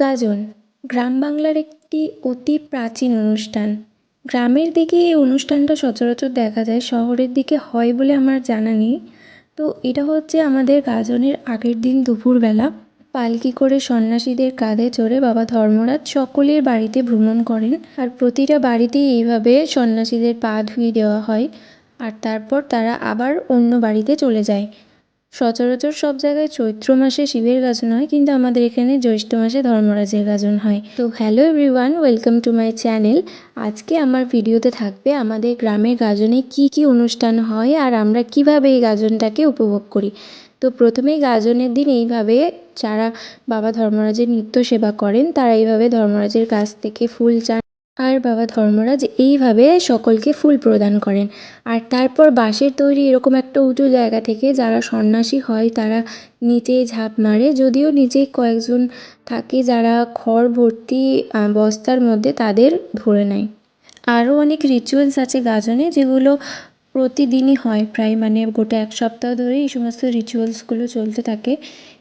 গাজন, গ্রাম বাংলার একটি অতি প্রাচীন অনুষ্ঠান। গ্রামের দিকে এই অনুষ্ঠানটা সচরাচর দেখা যায়, শহরের দিকে হয় বলে আমার জানা নেই। তো এটা হচ্ছে আমাদের গাজনের আগের দিন দুপুরবেলা। পালকি করে সন্ন্যাসীদের কাঁধে চড়ে বাবা ধর্মরাজ সকলের বাড়িতে ভ্রমণ করেন। আর প্রতিটা বাড়িতেই এইভাবে সন্ন্যাসীদের পা ধুয়ে দেওয়া হয়। আর তারপর তারা আবার অন্য বাড়িতে চলে যায়। সচরাচর সব জায়গায় চৈত্র মাসে শিবের গাজন হয়, কিন্তু আমাদের এখানে জ্যৈষ্ঠ মাসে ধর্মরাজের গাজন হয়। তো hello everyone welcome to my channel আজকে আমার ভিডিওতে থাকবে আমাদের গ্রামের গাজনে কি কি অনুষ্ঠান হয় আর আমরা কীভাবে এই গাজনটাকে উপভোগ করি। তো প্রথমেই গাজনের দিন এইভাবে যারা বাবা ধর্মরাজের নিত্য সেবা করেন, তারা এইভাবে ধর্মরাজের কাছ থেকে ফুল চান আর বাবা ধর্মরাজ এইভাবে সকলকে ফুল প্রদান করেন। আর তারপর বাঁশের তৈরি এরকম একটা উঁচু জায়গা থেকে যারা সন্ন্যাসী হয়, তারা নিচে ঝাঁপ মারে। যদিও নিচে কয়েকজন থাকে যারা খড় ভর্তি বস্তার মধ্যে তাদের ধরে নেয়। আরও অনেক রিচুয়ালস আছে গাজনে, যেগুলো প্রতিদিনই হয় প্রায় মানে গোটা এক সপ্তাহ ধরেই এই সমস্ত রিচুয়ালসগুলো চলতে থাকে।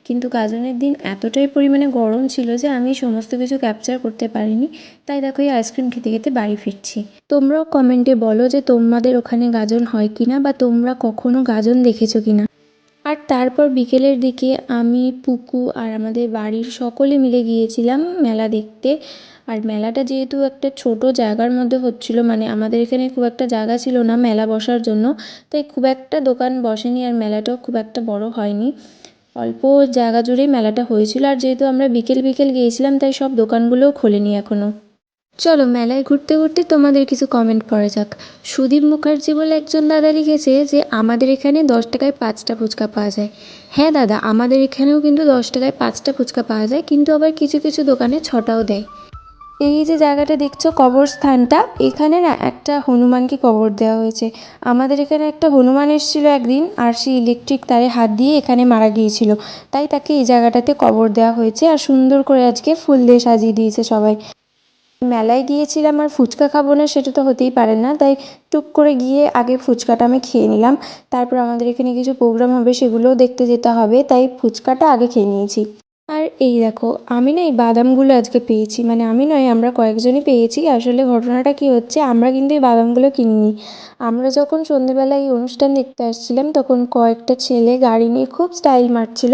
কিন্তু গাজনের দিন এতটাই পরিমাণে গরম ছিল যে আমি সমস্ত কিছু ক্যাপচার করতে পারিনি। তাই দেখো, এই আইসক্রিম খেতে খেতে বাড়ি ফিরছি। তোমরাও কমেন্টে বলো যে তোমাদের ওখানে গাজন হয় কি না বা তোমরা কখনো গাজন দেখেছ কি না আর তারপর বিকেলের দিকে আমি, পুকু আর আমাদের বাড়ির সকলে মিলে গিয়েছিলাম মেলা দেখতে। আর মেলাটা যেহেতু একটা ছোট জায়গার মধ্যে হচ্ছিল মানে আমাদের এখানে খুব একটা জায়গা ছিল না মেলা বসার জন্য, তাই খুব একটা দোকান বসেনি আর মেলাটাও খুব একটা বড় হয়নি। অল্প জায়গা জুড়েই মেলাটা হয়েছিল আর যেহেতু আমরা বিকেল বিকেল গিয়েছিলাম, তাই সব দোকানগুলোও খোলেনি এখনও চলো মেলায় ঘুরতে ঘুরতে তোমাদের কিছু কমেন্ট পড়া যাক। সুদীপ মুখার্জি বলে একজন দাদা লিখেছে যে, আমাদের এখানে দশ টাকায় পাঁচটা ফুচকা পাওয়া যায়। হ্যাঁ দাদা, আমাদের এখানেও কিন্তু দশ টাকায় পাঁচটা ফুচকা পাওয়া যায়, কিন্তু আবার কিছু কিছু দোকানে ছটাও দেয়। এই যে জায়গাটা দেখছ কবরস্থানটা, এখানে না একটা হনুমানকে কবর দেওয়া হয়েছে। আমাদের এখানে একটা হনুমান এসেছিল একদিন, আর সে ইলেকট্রিক তারে হাত দিয়ে এখানে মারা গিয়েছিল। তাই তাকে এই জায়গাটাতে কবর দেওয়া হয়েছে, আর সুন্দর করে আজকে ফুল দিয়ে সাজিয়ে দিয়েছে সবাই। মেলায় গিয়েছিলাম আর ফুচকা খাব না, সেটা তো হতেই পারে না। তাই টুক করে গিয়ে আগে ফুচকাটা আমি খেয়ে নিলাম। তারপর আমাদের এখানে কিছু প্রোগ্রাম হবে, সেগুলোও দেখতে যেতে হবে। তাই ফুচকাটা আগে খেয়ে নিয়েছি। এই দেখো, আমি না এই বাদামগুলো আজকে পেয়েছি। মানে আমি নয়, আমরা কয়েকজনই পেয়েছি। আসলে ঘটনাটা কী হচ্ছে, আমরা কিন্তু এই বাদামগুলো কিনিনি। আমরা যখন সন্ধেবেলা এই অনুষ্ঠান দেখতে আসছিলাম, তখন কয়েকটা ছেলে গাড়ি নিয়ে খুব স্টাইল মারছিল।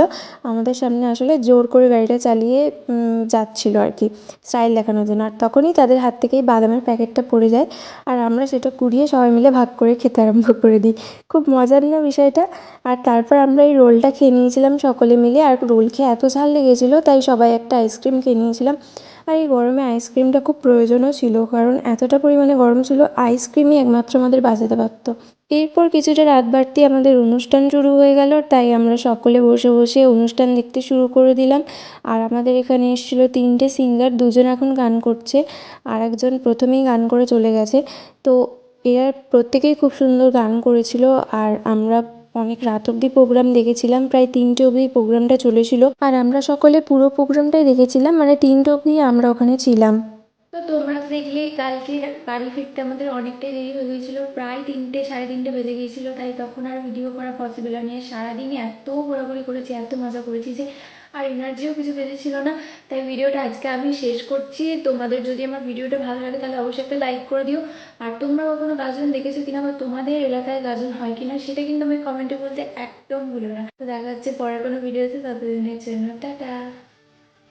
আমাদের সামনে আসলে জোর করে গাড়িটা চালিয়ে যাচ্ছিল আর কি স্টাইল দেখানোর জন্য। আর তখনই তাদের হাত থেকে এই বাদামের প্যাকেটটা পড়ে যায়। আর আমরা সেটা কুড়িয়ে সবাই মিলে ভাগ করে খেতে আরম্ভ করে দিই। খুব মজার না বিষয়টা? আর তারপর আমরা এই রোলটা খেয়ে নিয়েছিলাম সকলে মিলে। আর রোল খেয়ে এত ঝাল লেগেছিলো তাই সবাই একটা আইসক্রিম খেয়ে নিয়েছিলাম। আর এই গরমে আইসক্রিমটা খুব প্রয়োজনও ছিল, কারণ এতটা পরিমাণে গরম ছিল আইসক্রিমই একমাত্র আমাদের বাঁচাতে পারত। এরপর কিছুটা রাত বাড়তেই আমাদের অনুষ্ঠান শুরু হয়ে গেল, তাই আমরা সকলে বসে বসে অনুষ্ঠান দেখতে শুরু করে দিলাম। আর আমাদের এখানে এসেছিল তিনটে সিঙ্গার দুজন এখন গান করছে, আর একজন প্রথমেই গান করে চলে গেছে। তো এরা প্রত্যেকেই খুব সুন্দর গান করেছিল, আর আমরা অনেক রাত অব্দি প্রোগ্রাম দেখেছিলাম, প্রায় তিনটে অব্দি প্রোগ্রামটা চলেছিল। আর আমরা সকলে পুরো প্রোগ্রামটাই দেখেছিলাম মানে তিনটে অব্দি আমরা ওখানে ছিলাম। তো তোমরা দেখলে কালকে বাড়ি ফিরতে আমাদের অনেকটাই দেরি হয়ে গিয়েছিল, প্রায় তিনটে, সাড়ে তিনটে বেজে গিয়েছিল, তাই তখন আর ভিডিও করা পসিবল হয়নি। আর সারাদিনই এত ঘোরাঘুরি করেছি, এত মজা করেছি যে আর এনার্জিও কিছু বেশি ছিল না। তাই ভিডিওটা আজকে আমি শেষ করছি। তোমাদের যদি আমার ভিডিওটা ভালো লাগে, তাহলে অবশ্যই একটা লাইক করে দিও। আর তোমরা কখনো গাজন দেখেছ কিনা বা তোমাদের এলাকায় গাজন হয় কিনা, সেটা কিন্তু আমি কমেন্টে বলতে একদম ভুলো না। তো দেখা যাচ্ছে পরের কোনো ভিডিওতে ততদিনের জন্য, টাটা।